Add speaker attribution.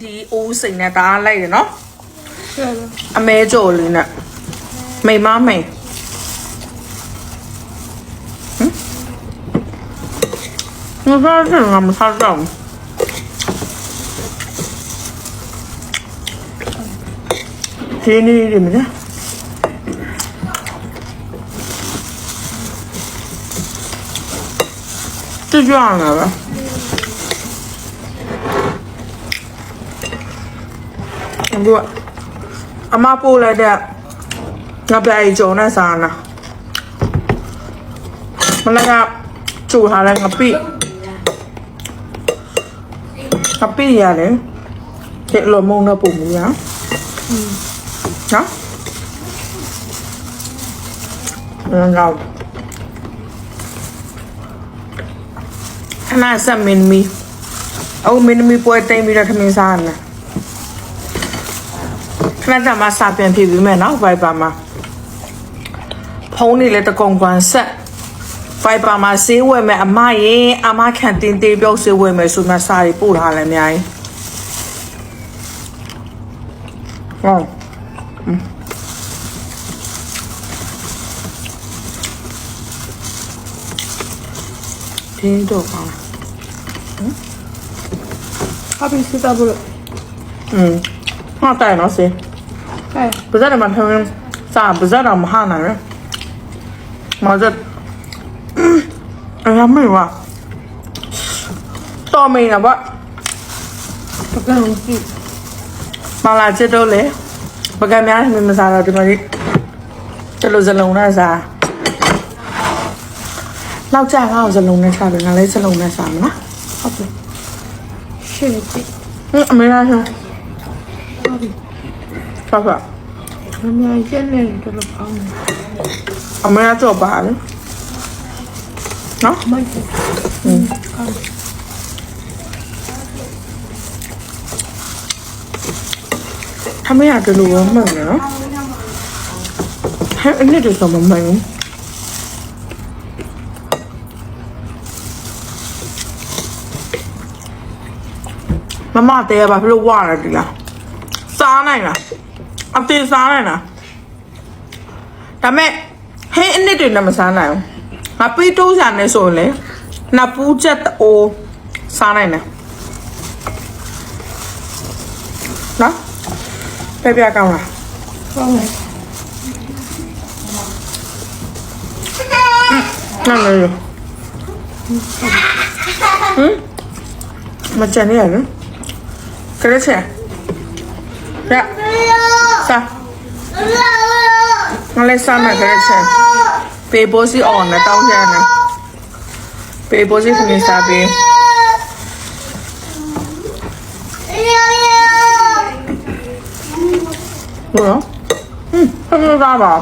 Speaker 1: ဒီအိုးစိန်နဲ့ဒါလိုက်ရနော်
Speaker 2: 对了，
Speaker 1: အမဲကြော်လေးနဲ့မိမမိန်ဟမ်မစားချင်ငါမစားတော့ဘူးဒီနေ့ဒီမလားကြည့်ကြရမှာပါ အခုကအမပို့လိုက်တဲ့ငါပြအိကြုံနဲ့စားနာမလည်းကကျူထားတဲ့ငပိငပိရတယ်တဲ့လိုမုံတော့ပုံမူရနော်ငါခဏဆက်မင်းမီအုတ်မင်းမီပွဲတိမ်ပြီးတော့ထမင်းစားရမယ် ခဏတမှစာပြန်ဖြည့်ပြီးမယ်နော် Viber မှာဖုန်းနေလဲတကုံကွန်ဆက် Viber မှာဈေးဝယ်မယ်အမရင်အမခံတင်သေးပြောဈေးဝယ်မယ်ဆိုမှစာတွေပို့ထားလဲအများကြီးဟုတ်တင်းတော့ပါဟု
Speaker 2: တ်ပြီစစ်တာဘူး
Speaker 1: อืมဟာတိုင်တော့
Speaker 2: စေ
Speaker 1: ပါဇက်တယ်မှာထုံးစာပါဇက်တော့မဟနိုင်ဘူးမဇက်အရမေဝတော်မေနာဗ
Speaker 2: ပကံကြည့်
Speaker 1: မလာချစ်တော့လေပကံများမင်းမစားတော့ဒီမှာဒီလိုစလုံးနဲ့စားလောက်ကြပါအောင်စလုံးနဲ့စားတယ်ငါလည်းစလုံးနဲ့စားမလားဟု
Speaker 2: တ်ပြီရှင်ကြည့်
Speaker 1: အမေလားရှင်ဟုတ်
Speaker 2: ပြီ Papa, non mi hai
Speaker 1: niente lo fanno. A me la tua pane? No? Mai più. Mm. A me la tua pane, no? E ne ti sono mai? 妈妈，对吧？不是忘了这个，啥来了？ အသေးစားနိုင်လားဒါမဲ့ဟင်းအနစ်တွေနဲ့မစားနိုင်ဘူးငါပီးတိုးစားနေဆိုရင်လေနပူးချက်တိုးစားနိုင်တယ်နော်ပြပြကောင်းလား
Speaker 2: 好嘞，
Speaker 1: นั่นเลยอยู่หืมมาเจอนี่เหรอกระเทียมเนี่ยซาอะไรซาหน่อยกระเทียมเป စားငါလည်းစားမယ်ခရက်ချက်ပေပိုးစီအောင်နဲ့တောင်းကြရတယ်ပေပိုးစီခင်စားပြီးဟုတ်ရောဟွန်းဆက်စားပါ